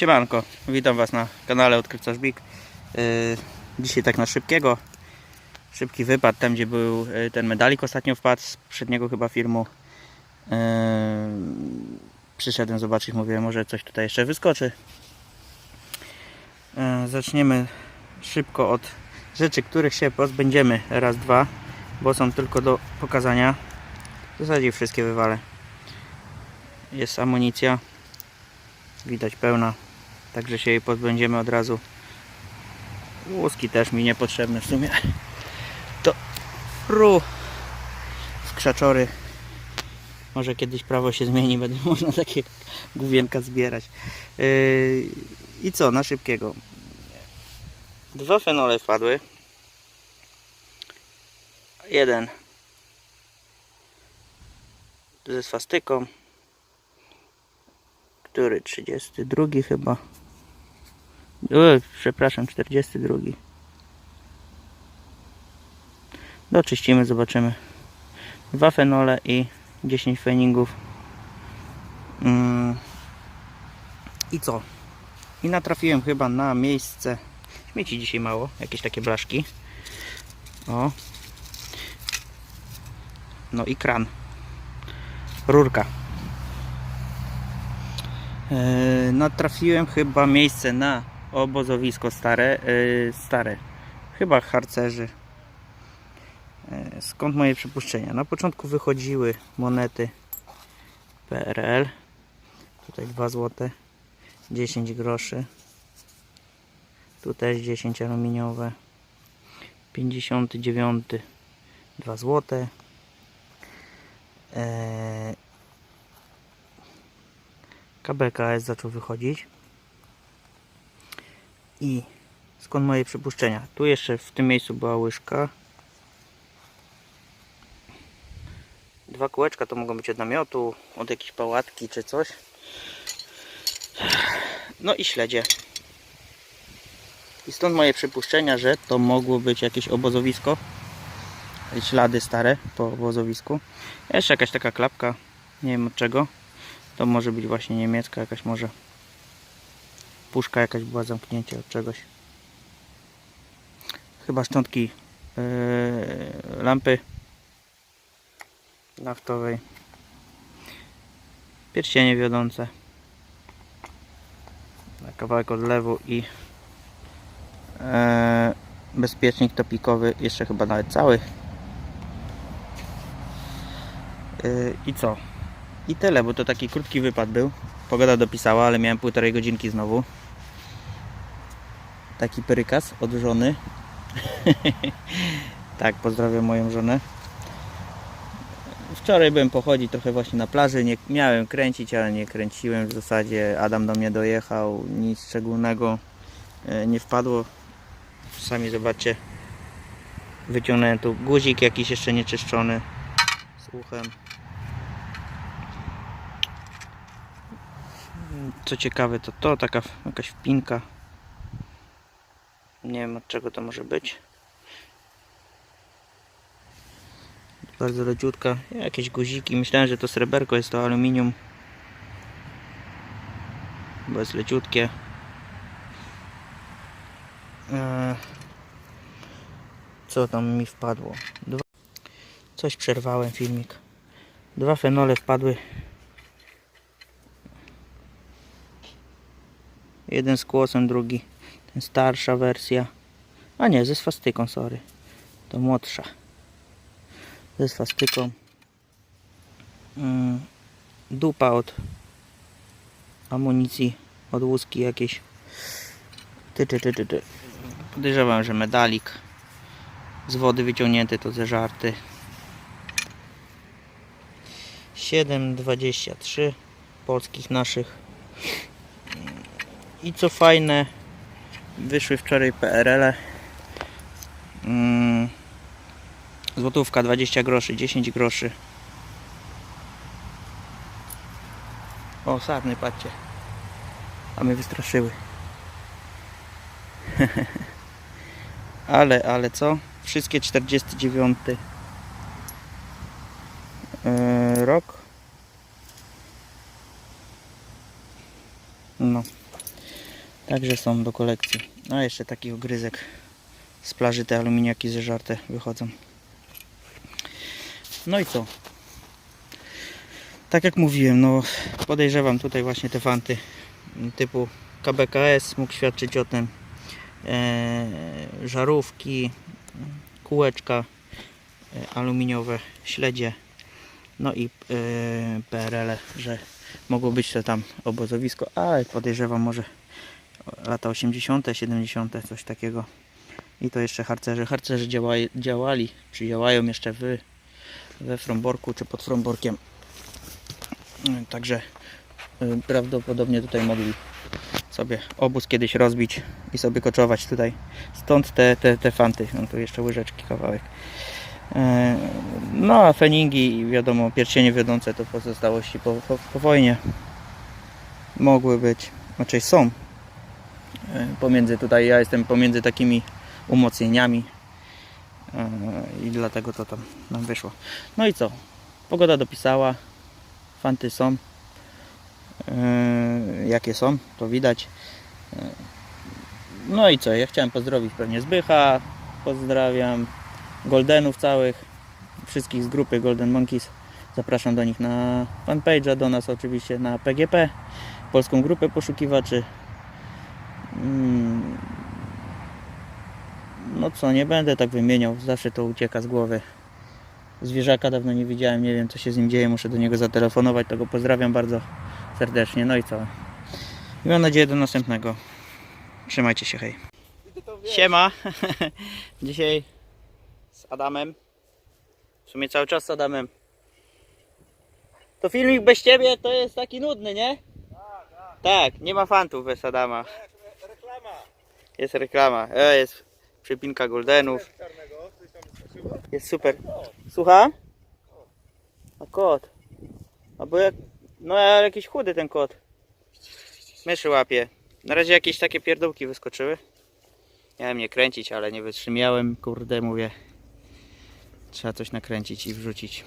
Siemanko, witam Was na kanale Odkrywca Żbik. Yy, Dzisiaj tak na szybkiego. Szybki wypad, tam gdzie był yy, ten medalik ostatnio wpadł z przedniego chyba filmu. Yy, Przyszedłem zobaczyć, mówię, może coś tutaj jeszcze wyskoczy. Zaczniemy szybko od rzeczy, których się pozbędziemy raz, dwa, bo są tylko do pokazania. W zasadzie wszystkie wywalę. Jest amunicja widać pełna także się jej pozbędziemy od razu. Łuski też mi niepotrzebne w sumie. To ru w krzaczory. Może kiedyś prawo się zmieni będzie można takie główienka zbierać. Yy, i co na szybkiego? Dwa fenole wpadły. Jeden. Ze swastyką. Który? 32 chyba. E, przepraszam, 42. Doczyścimy, zobaczymy. Dwa fenole i 10 feningów. Mm. I co? I natrafiłem chyba na miejsce. Śmieci dzisiaj mało, jakieś takie blaszki. O. No i kran. Rurka. Yy, natrafiłem chyba miejsce na obozowisko stare, yy, stare, chyba harcerzy. Yy, skąd moje przypuszczenia? Na początku wychodziły monety PRL, tutaj 2 zł, 10 groszy, tu też 10 aluminiowe, 59 2 zł. Yy, kabel KS zaczął wychodzić i skąd moje przypuszczenia? Tu jeszcze w tym miejscu była łyżka. Dwa kółeczka to mogą być od namiotu od jakiejś pałatki czy coś. No i śledzie. I stąd moje przypuszczenia, że to mogło być jakieś obozowisko. Ślady stare po obozowisku. Jeszcze jakaś taka klapka nie wiem od czego. To może być właśnie niemiecka jakaś może puszka jakaś była zamknięcie od czegoś. Chyba szczątki yy, lampy naftowej. Pierścienie wiodące. Na kawałek odlewu i yy, bezpiecznik topikowy jeszcze chyba nawet cały. Yy, I co? I tyle, bo to taki krótki wypad był. Pogoda dopisała, ale miałem półtorej godzinki znowu. Taki perykas od żony. tak, pozdrawiam moją żonę. Wczoraj byłem pochodzić trochę właśnie na plaży. Nie miałem kręcić, ale nie kręciłem. W zasadzie Adam do mnie dojechał. Nic szczególnego e, nie wpadło. Sami zobaczcie. Wyciągnąłem tu guzik jakiś jeszcze nieczyszczony z uchem. Co ciekawe to to, taka jakaś wpinka. Nie wiem od czego to może być. Bardzo leciutka. Jakieś guziki. Myślałem, że to sreberko jest to aluminium. Bo jest leciutkie. Eee, Co tam mi wpadło? Dwa... Coś przerwałem filmik. Dwa fenole wpadły Jeden z kłosem, drugi starsza wersja. A nie, ze swastyką, sorry. To młodsza. Ze swastyką. Mm, dupa od amunicji, od łuski jakieś. Ty, ty, ty, ty, ty. Podejrzewam, że medalik z wody wyciągnięty to ze żarty. 7,23 polskich naszych i co fajne, wyszły wczoraj PRL. Mm, złotówka 20 groszy, 10 groszy. O, sarny, patrzcie. A mnie wystraszyły. ale, ale co? Wszystkie 49 yy, rok. No. Także są do kolekcji. A jeszcze taki ogryzek z plaży, te aluminiaki zeżarte wychodzą. No i co? Tak jak mówiłem, no podejrzewam tutaj właśnie te fanty typu KBKS mógł świadczyć o tym. E, żarówki, kółeczka e, aluminiowe, śledzie, no i e, PRL, że mogło być to tam obozowisko, ale podejrzewam może lata 80., 70., coś takiego. I to jeszcze harcerze. Harcerze działali, działali czy działają jeszcze w, we Fromborku czy pod Fromborkiem. Także y, prawdopodobnie tutaj mogli sobie obóz kiedyś rozbić i sobie koczować tutaj. Stąd te, te, te fanty. Mam tu jeszcze łyżeczki kawałek. E, No a feningi, wiadomo, pierścienie wiodące to pozostałości po, po, po wojnie. Mogły być, znaczy są. E, Pomiędzy tutaj, ja jestem pomiędzy takimi umocnieniami e, i dlatego to tam nam wyszło. No i co? Pogoda dopisała, fanty są. E, Jakie są, to widać. No i co? Ja chciałem pozdrowić pewnie Zbycha, pozdrawiam Goldenów całych, wszystkich z grupy Golden Monkeys. Zapraszam do nich na fanpage'a, do nas oczywiście na PGP, Polską Grupę Poszukiwaczy. Mm. No co, nie będę tak wymieniał, zawsze to ucieka z głowy. Zwierzaka dawno nie widziałem, nie wiem co się z nim dzieje, muszę do niego zatelefonować, to go pozdrawiam bardzo serdecznie. No i co? I mam nadzieję do następnego. Trzymajcie się, hej. Siema. Dzisiaj z Adamem. W sumie cały czas z Adamem. To filmik bez ciebie to jest taki nudny, nie? Tak, nie ma fantów bez Adama. Jest reklama. E, jest przypinka Goldenów. Jest super. Słucham? A kot. Albo jak... No ale jakiś chudy ten kot. Myszy łapie. Na razie jakieś takie pierdółki wyskoczyły. Miałem nie kręcić, ale nie wytrzymiałem. Kurde, mówię. Trzeba coś nakręcić i wrzucić.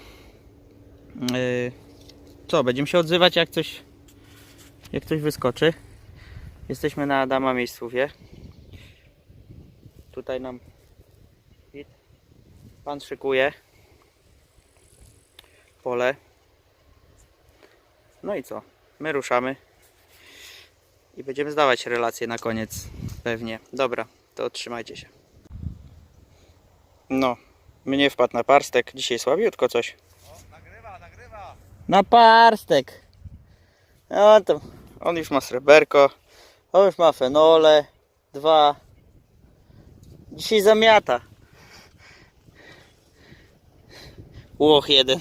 Yy, co, będziemy się odzywać jak coś jak coś wyskoczy. Jesteśmy na Adama miejscówie. Tutaj nam pan szykuje pole. No i co? My ruszamy i będziemy zdawać relacje na koniec pewnie. Dobra, to trzymajcie się. No, mnie wpadł na parstek. Dzisiaj słabiutko coś. Nagrywa, nagrywa. Na parstek. No to on już ma sreberko. On już ma fenole. Dwa. Dzisiaj zamiata. Łoch jeden.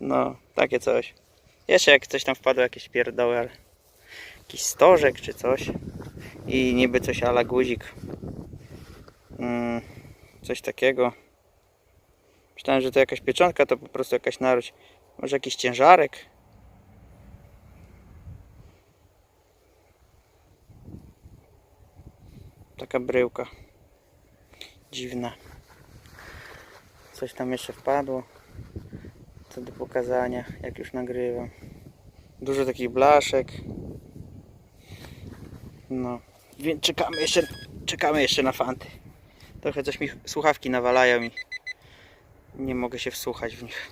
No, takie coś. Jeszcze jak coś tam wpadło, jakieś pierdoły, ale jakiś stożek czy coś. I niby coś ala guzik. Mm, coś takiego. Myślałem, że to jakaś pieczątka, to po prostu jakaś narość. Może jakiś ciężarek. Taka bryłka. Dziwna. Coś tam jeszcze wpadło. Co do pokazania, jak już nagrywam. Dużo takich blaszek. No. Więc czekamy jeszcze, czekamy jeszcze na fanty. Trochę coś mi słuchawki nawalają i nie mogę się wsłuchać w nich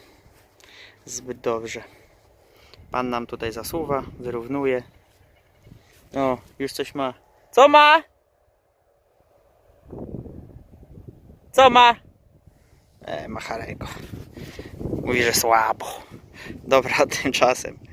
zbyt dobrze. Pan nam tutaj zasuwa, wyrównuje. O, już coś ma. Co ma? Co ma? E, Macharego. Mówi, że słabo. Dobra, tymczasem.